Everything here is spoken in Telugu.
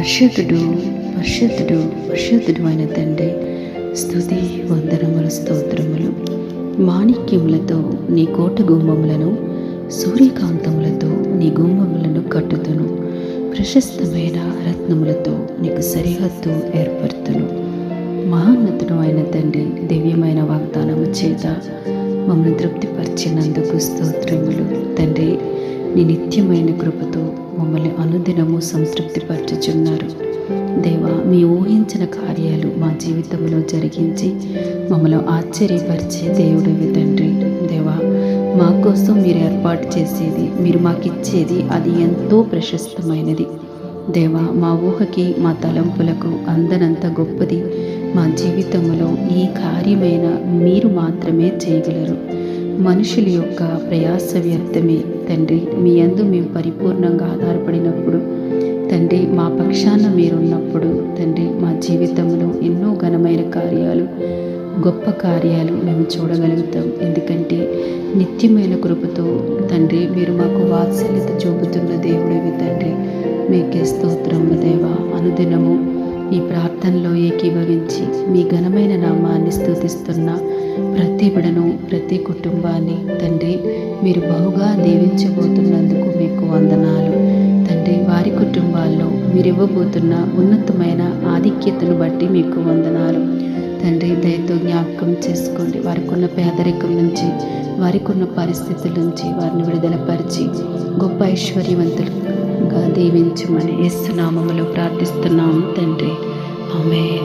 పరిశుద్ధుడు పరిశుద్ధుడు పరిశుద్ధుడు అయిన తండ్రి స్థుతి వందరముల స్తోత్రములు మాణిక్యములతో నీ కోట గుమ్మములను సూర్యకాంతములతో నీ గుమ్మములను కట్టుతును ప్రశస్తమైన రత్నములతో నీకు సరిహద్దు ఏర్పడుతును మహోన్నతుడు అయిన తండ్రి దివ్యమైన వాగ్దానము చేత మమ్మల్ని తృప్తిపరిచినందుకు స్తోత్రములు. తండ్రి నీ నిత్యమైన కృపతో మమ్మల్ని అనుదినము సంతృప్తిపరచుచున్నారు. దేవా మీ ఊహించిన కార్యాలు మా జీవితంలో జరిగించి మమ్మల్ని ఆశ్చర్యపరిచే దేవుడివి తండ్రి. దేవా మా కోసం మీరు ఏర్పాటు చేసేది మీరు మాకు ఇచ్చేది అది ఎంతో ప్రశస్తమైనది. దేవా మా ఊహకి మా తలంపులకు అందనంత గొప్పది. మా జీవితంలో ఈ కార్యమైన మీరు మాత్రమే చేయగలరు. మనుషుల యొక్క ప్రయాస వ్యర్థమే. తండ్రి మీ అందు మేము పరిపూర్ణంగా ఆధారపడినప్పుడు తండ్రి మా పక్షాన మీరున్నప్పుడు తండ్రి మా జీవితంలో ఎన్నో ఘనమైన కార్యాలు గొప్ప కార్యాలు మేము చూడగలుగుతాం. ఎందుకంటే నిత్యమైన కృపతో తండ్రి మీరు మాకు వాత్సల్యత చూపుతున్న దేవుడివి తండ్రి. మీకే స్తోత్రము దేవా. అనుదినము ఈ ప్రార్థనలో ఏకీభవించి మీ ఘనమైన నామాన్ని స్తుతిస్తున్న ప్రతి బిడను ప్రతి కుటుంబాన్ని తండ్రి మీరు బహుగా దీవించబోతున్నందుకు మీకు వందనాలు. తండ్రి వారి కుటుంబాల్లో మీరు ఇవ్వబోతున్న ఉన్నతమైన ఆధిక్యతను బట్టి మీకు వందనాలు. తండ్రి దయతో జ్ఞాపకం చేసుకోండి. వారికి ఉన్న పేదరికం నుంచి వారికి ఉన్న పరిస్థితుల నుంచి వారిని విడుదలపరిచి గొప్ప ఐశ్వర్యవంతులు దీవించమని ఇస్తున్నామములు ప్రార్థిస్తున్నాము తండ్రి. ఆమె